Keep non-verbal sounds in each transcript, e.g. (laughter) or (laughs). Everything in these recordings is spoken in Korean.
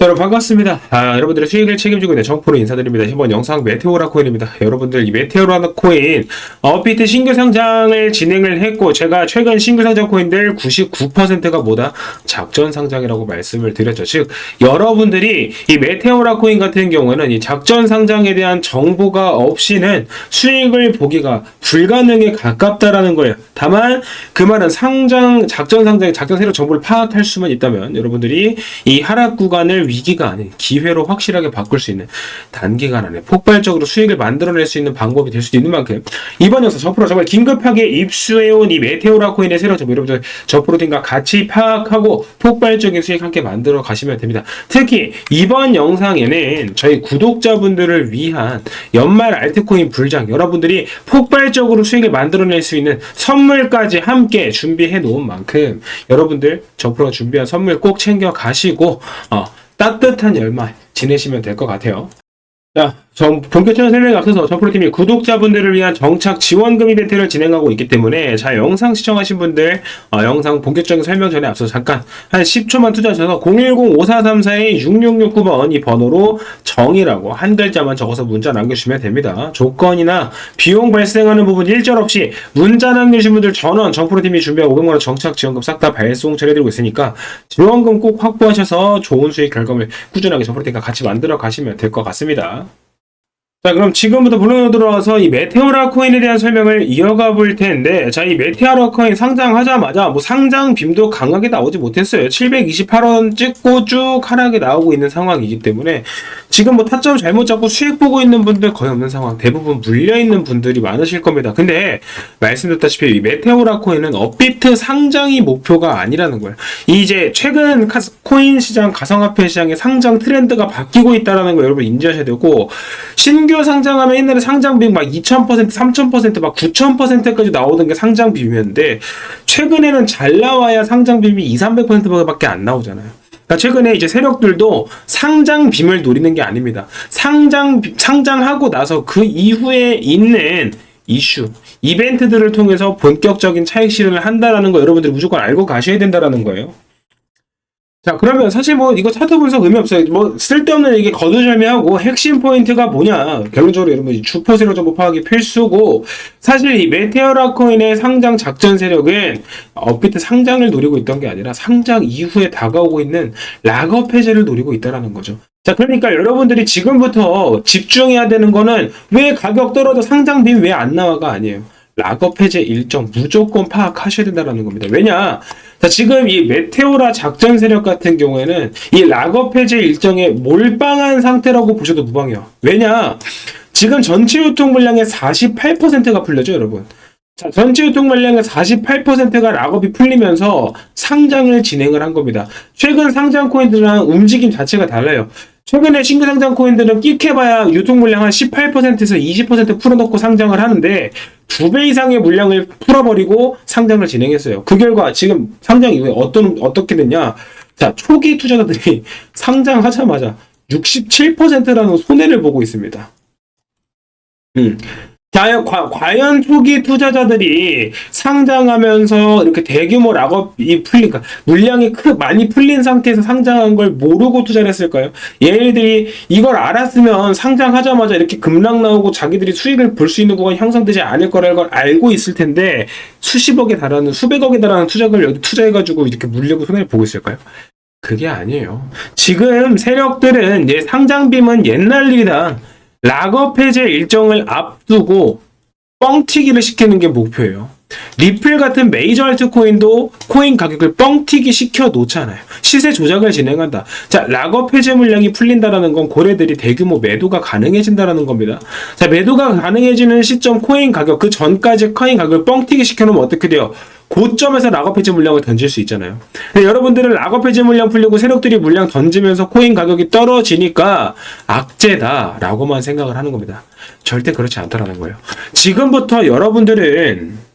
자, 여러분 반갑습니다. 아, 여러분들의 수익을 책임지고 있는 정프로 인사드립니다. 이번 영상 메테오라 코인입니다. 여러분들 이 메테오라 코인 업비트 신규 상장을 진행을 했고 제가 최근 신규 상장 코인들 99%가 뭐다 작전 상장이라고 말씀을 드렸죠. 즉 여러분들이 이 메테오라 코인 같은 경우에는 이 작전 상장에 대한 정보가 없이는 수익을 보기가 불가능에 가깝다라는 거예요. 다만 그 말은 상장 작전 상장 작전 세력 정보를 파악할 수만 있다면 여러분들이 이 하락 구간을 위기가 아닌 기회로 확실하게 바꿀 수 있는 단기간 안에 폭발적으로 수익을 만들어낼 수 있는 방법이 될 수도 있는 만큼 이번 영상 저프로 정말 긴급하게 입수해온 이 메테오라 코인의 세력 정보 여러분들 저프로틴과 같이 파악하고 폭발적인 수익 함께 만들어 가시면 됩니다. 특히 이번 영상에는 저희 구독자분들을 위한 연말 알트코인 불장 여러분들이 폭발적으로 수익을 만들어낼 수 있는 선물까지 함께 준비해 놓은 만큼 여러분들 저프로가 준비한 선물 꼭 챙겨 가시고 어, 따뜻한 열말 지내시면 될 것 같아요. 자, 전 본격적인 설명에 앞서서 저프로팀이 구독자분들을 위한 정착 지원금 이벤트를 진행하고 있기 때문에 자 영상 시청하신 분들 어, 영상 본격적인 설명 전에 앞서 잠깐 한 10초만 투자하셔서 010-5434-6669번 이 번호로 정이라고 한 글자만 적어서 문자 남겨주시면 됩니다. 조건이나 비용 발생하는 부분 일절 없이 문자 남겨주신 분들 전원 정프로팀이 준비한 500만원 정착 지원금 싹 다 발송 처리해드리고 있으니까 지원금 꼭 확보하셔서 좋은 수익 결과물 꾸준하게 정프로팀과 같이 만들어 가시면 될 것 같습니다. 자, 그럼 지금부터 본론으로 들어와서 이 메테오라 코인에 대한 설명을 이어가 볼 텐데, 자, 이 메테오라 코인 상장하자마자 뭐 상장 빔도 강하게 나오지 못했어요. 728원 찍고 쭉 하락에 나오고 있는 상황이기 때문에, 지금 뭐 타점 잘못 잡고 수익 보고 있는 분들 거의 없는 상황, 대부분 물려 있는 분들이 많으실 겁니다. 근데, 말씀드렸다시피 이 메테오라 코인은 업비트 상장이 목표가 아니라는 거예요. 이제 최근 카- 코인 시장, 가상화폐 시장의 상장 트렌드가 바뀌고 있다는 거 여러분 인지하셔야 되고, 신규 상장하면 옛날에 상장 비율 막 2000%, 3000%, 막 9000%까지 나오던 게 상장 비율이었는데 최근에는 잘 나와야 상장 비율이 2, 300%밖에 안 나오잖아요. 그러니까 최근에 이제 세력들도 상장 빔을 노리는 게 아닙니다. 상장 비- 상장하고 나서 그 이후에 있는 이슈, 이벤트들을 통해서 본격적인 차익 실현을 한다라는 거 여러분들이 무조건 알고 가셔야 된다라는 거예요. 자, 그러면 사실 뭐 이거 차트 분석 의미 없어요. 뭐 쓸데없는 얘기 거두절미하고 핵심 포인트가 뭐냐. 결론적으로 여러분 이 주포 세력 정보 파악이 필수고 사실 이 메테오라 코인의 상장 작전 세력은 업비트 상장을 노리고 있던 게 아니라 상장 이후에 다가오고 있는 락업 해제를 노리고 있다라는 거죠. 자, 그러니까 여러분들이 지금부터 집중해야 되는 거는 왜 가격 떨어져 상장 빔 왜 안 나와가 아니에요. 락업 해제 일정 무조건 파악하셔야 된다는 겁니다. 왜냐? 자, 지금 이 메테오라 작전 세력 같은 경우에는 이 락업 해제 일정에 몰빵한 상태라고 보셔도 무방해요. 왜냐? 지금 전체 유통 물량의 48%가 풀려죠, 여러분. 자, 전체 유통 물량의 48%가 락업이 풀리면서 상장을 진행을 한 겁니다. 최근 상장 코인들랑 움직임 자체가 달라요. 최근에 신규 상장 코인들은 끽해봐야 유통 물량 한 18%에서 20% 풀어놓고 상장을 하는데 두 배 이상의 물량을 풀어버리고 상장을 진행했어요. 그 결과 지금 상장 이후에 어떤 어떻게 됐냐? 자 초기 투자자들이 (laughs) 상장하자마자 67%라는 손해를 보고 있습니다. 음. 자, 과, 과연 초기 투자자들이 상장하면서 이렇게 대규모 락업이 풀리니까 물량이 크, 많이 풀린 상태에서 상장한 걸 모르고 투자를 했을까요? 얘네들이 이걸 알았으면 상장하자마자 이렇게 급락 나오고 자기들이 수익을 볼 수 있는 구간이 형성되지 않을 거라는 걸 알고 있을 텐데 수십억에 달하는 수백억에 달하는 투자를 여기 투자해가지고 이렇게 물려고 손해를 보고 있을까요? 그게 아니에요. 지금 세력들은 상장빔은 옛날 일이다. 락업 해제 일정을 앞두고 뻥튀기를 시키는 게 목표예요. 리플 같은 메이저 알트코인도 코인 가격을 뻥튀기 시켜 놓잖아요. 시세 조작을 진행한다. 자, 락업 해제 물량이 풀린다라는 건 고래들이 대규모 매도가 가능해진다라는 겁니다. 자, 매도가 가능해지는 시점 코인 가격 그 전까지 코인 가격을 뻥튀기 시켜 놓으면 어떻게 돼요? 고점에서 락업 해제 물량을 던질 수 있잖아요. 여러분들은 락업 해제 물량 풀리고 세력들이 물량 던지면서 코인 가격이 떨어지니까 악재다라고만 생각을 하는 겁니다. 절대 그렇지 않다라는 거예요. 지금부터 여러분들은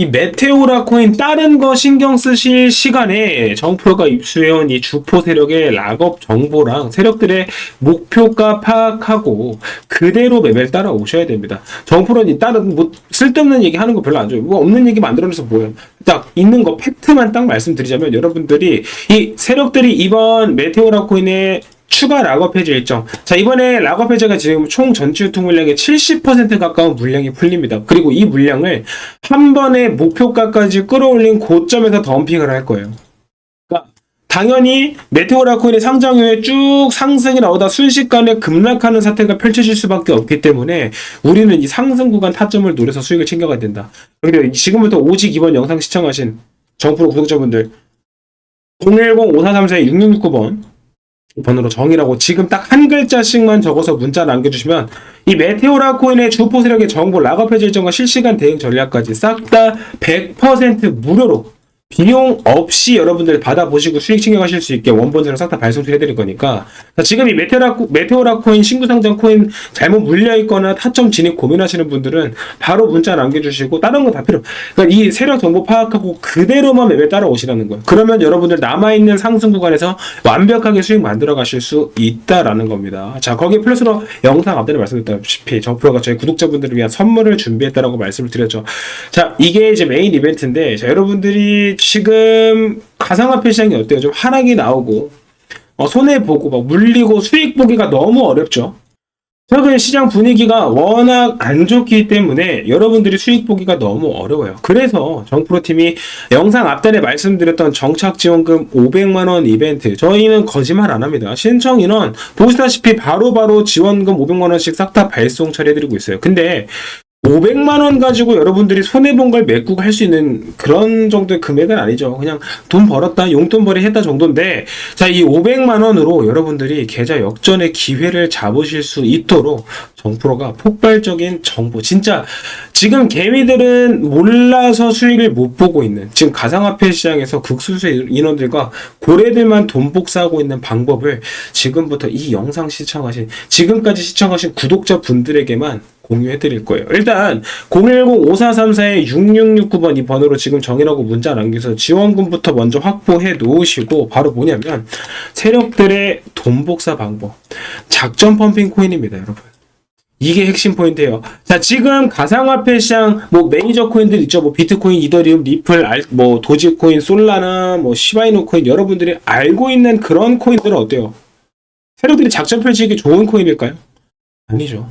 이 메테오라 코인 다른 거 신경 쓰실 시간에 정프로가 입수해온 이 주포 세력의 락업 정보랑 세력들의 목표가 파악하고 그대로 매매를 따라오셔야 됩니다. 정프로는 이 다른 뭐 쓸데없는 얘기 하는 거 별로 안 좋아요. 뭐 없는 얘기 만들어내서 뭐예요. 딱 있는 거 팩트만 딱 말씀드리자면 여러분들이 이 세력들이 이번 메테오라 코인의 추가 락업 해제 일정. 자, 이번에 락업 해제가 지금 총 전체 유통 물량의 70% 가까운 물량이 풀립니다. 그리고 이 물량을 한 번에 목표가까지 끌어올린 고점에서 덤핑을 할 거예요. 그러니까 당연히 메테오라 코인의 상장 후에 쭉 상승이 나오다 순식간에 급락하는 사태가 펼쳐질 수밖에 없기 때문에 우리는 이 상승 구간 타점을 노려서 수익을 챙겨가야 된다. 그리고 지금부터 오직 이번 영상 시청하신 정프로 구독자분들 010-5434-6669번 번호로 정의라고 지금 딱 한 글자씩만 적어서 문자 남겨주시면 이 메테오라 코인의 주포 세력의 정보 락업 해제 일정과 실시간 대응 전략까지 싹 다 100% 무료로 비용 없이 여러분들 받아보시고 수익 챙겨가실 수 있게 원본으로 싹 다 발송해 드릴 거니까. 자, 지금 이 메테오라, 코- 메테오라 코인 신규 상장 코인 잘못 물려 있거나 타점 진입 고민하시는 분들은 바로 문자 남겨주시고 다른 거 다 필요. 그러니까 이 세력 정보 파악하고 그대로만 매매 따라오시라는 거예요. 그러면 여러분들 남아있는 상승 구간에서 완벽하게 수익 만들어 가실 수 있다라는 겁니다. 자 거기에 플러스로 영상 앞전에 말씀드렸다시피 정프로가 저희 구독자분들을 위한 선물을 준비했다라고 말씀을 드렸죠. 자 이게 이제 메인 이벤트인데 자, 여러분들이 지금 가상화폐 시장이 어때요 좀 하락이 나오고 어, 손해 보고 막 물리고 수익 보기가 너무 어렵죠. 최근 시장 분위기가 워낙 안 좋기 때문에 여러분들이 수익 보기가 너무 어려워요. 그래서 정프로팀이 영상 앞단에 말씀드렸던 정착지원금 500만원 이벤트 저희는 거짓말 안 합니다. 신청 인원 보시다시피 바로바로 지원금 500만원씩 싹 다 발송 처리해드리고 있어요. 근데 500만 원 가지고 여러분들이 손해 본 걸 메꾸고 할 수 있는 그런 정도의 금액은 아니죠. 그냥 돈 벌었다, 용돈벌이 했다 정도인데, 자, 이 500만 원으로 여러분들이 계좌 역전의 기회를 잡으실 수 있도록 정프로가 폭발적인 정보, 진짜 지금 개미들은 몰라서 수익을 못 보고 있는, 지금 가상화폐 시장에서 극소수 인원들과 고래들만 돈 복사하고 있는 방법을 지금부터 이 영상 시청하신, 지금까지 시청하신 구독자 분들에게만 공유해 드릴 거예요. 일단 010-5434-6669번 이 번호로 지금 정의라고 문자 남겨서 지원금부터 먼저 확보해 놓으시고 바로 뭐냐면 세력들의 돈 복사 방법. 작전 펌핑 코인입니다, 여러분. 이게 핵심 포인트예요. 자, 지금 가상화폐 시장 뭐 매니저 코인들 있죠. 뭐 비트코인, 이더리움, 리플, 알, 뭐 도지코인, 솔라나, 뭐 시바이노 코인 여러분들이 알고 있는 그런 코인들은 어때요? 세력들이 작전 펼치기 좋은 코인일까요? 아니죠.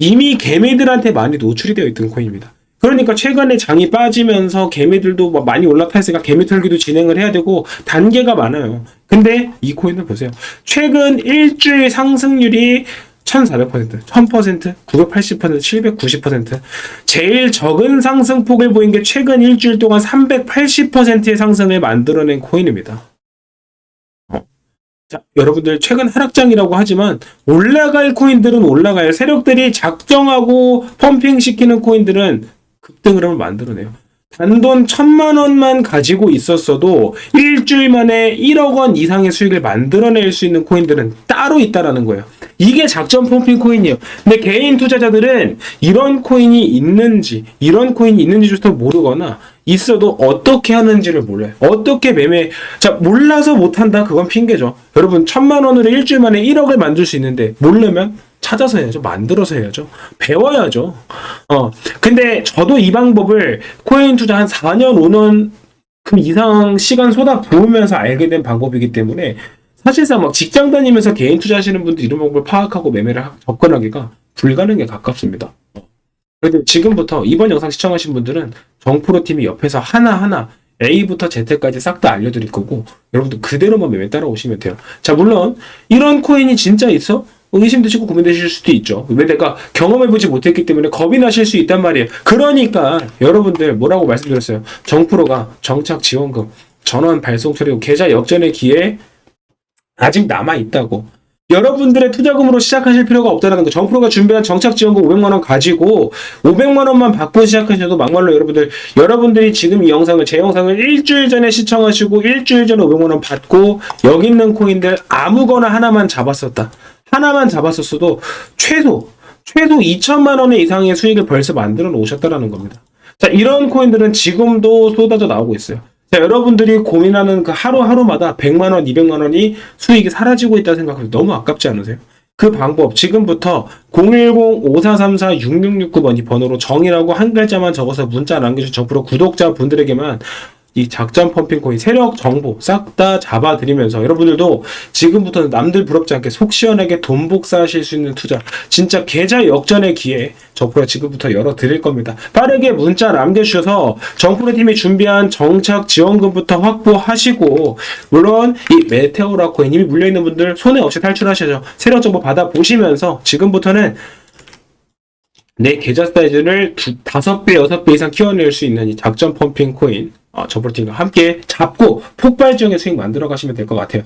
이미 개미들한테 많이 노출이 되어 있던 코인입니다. 그러니까 최근에 장이 빠지면서 개미들도 막 많이 올라탔으니까 개미 털기도 진행을 해야 되고 단계가 많아요. 근데 이 코인을 보세요. 최근 일주일 상승률이 1400%, 1000%, 980%, 790%. 제일 적은 상승폭을 보인 게 최근 일주일 동안 380%의 상승을 만들어낸 코인입니다. 자, 여러분들 최근 하락장이라고 하지만 올라갈 코인들은 올라가요. 세력들이 작정하고 펌핑 시키는 코인들은 급등 흐름을 만들어내요. 단돈 천만 원만 가지고 있었어도 일주일 만에 1억 원 이상의 수익을 만들어낼 수 있는 코인들은 따로 있다라는 거예요. 이게 작전 펌핑 코인이에요. 근데 개인 투자자들은 이런 코인이 있는지, 이런 코인이 있는지조차 모르거나 있어도 어떻게 하는지를 몰라요. 어떻게 매매, 자, 몰라서 못한다? 그건 핑계죠. 여러분, 천만 원으로 일주일 만에 1억을 만들 수 있는데, 모르면 찾아서 해야죠. 만들어서 해야죠. 배워야죠. 어. 근데 저도 이 방법을 코인 투자 한 4년, 5년 그 이상 시간 쏟아 부으면서 알게 된 방법이기 때문에 사실상 막 직장 다니면서 개인 투자하시는 분들 이런 방법을 파악하고 매매를 하- 접근하기가 불가능에 가깝습니다. 어. 그런데 지금부터 이번 영상 시청하신 분들은 정프로 팀이 옆에서 하나하나 A부터 Z까지 싹 다 알려드릴 거고 여러분들 그대로만 매매 따라오시면 돼요. 자 물론 이런 코인이 진짜 있어? 의심되시고 고민되실 수도 있죠. 왜 내가 경험해보지 못했기 때문에 겁이 나실 수 있단 말이에요. 그러니까 여러분들 뭐라고 말씀드렸어요. 정프로가 정착 지원금, 전원 발송 처리고 계좌 역전의 기회 아직 남아 있다고. 여러분들의 투자금으로 시작하실 필요가 없다는 거. 정프로가 준비한 정착 지원금 500만 원 가지고 500만 원만 받고 시작하셔도 막말로 여러분들 여러분들이 지금 이 영상을 제 영상을 일주일 전에 시청하시고 일주일 전에 500만 원 받고 여기 있는 코인들 아무거나 하나만 잡았었다. 하나만 잡았었어도 최소 최소 2천만 원 이상의 수익을 벌써 만들어 놓으셨다라는 겁니다. 자, 이런 코인들은 지금도 쏟아져 나오고 있어요. 자, 여러분들이 고민하는 그 하루하루마다 100만 원, 200만 원이 수익이 사라지고 있다 생각하면 너무 아깝지 않으세요? 그 방법 지금부터 010-5434-6669번 이 번호로 정이라고 한 글자만 적어서 문자 남겨주신 정프로 구독자 분들에게만 이 작전 펌핑 코인 세력 정보 싹 다 잡아드리면서 여러분들도 지금부터는 남들 부럽지 않게 속 시원하게 돈 복사하실 수 있는 투자 진짜 계좌 역전의 기회 정프로 지금부터 열어드릴 겁니다. 빠르게 문자 남겨주셔서 정프로 팀이 준비한 정착 지원금부터 확보하시고 물론 이 메테오라 코인 이미 물려있는 분들 손해 없이 탈출하셔죠. 세력 정보 받아보시면서 지금부터는 내 계좌 사이즈를 두, 다섯 배, 여섯 배 이상 키워낼 수 있는 이 작전 펌핑 코인, 어, 저프로팀과 함께 잡고 폭발적인 수익 만들어 가시면 될 것 같아요.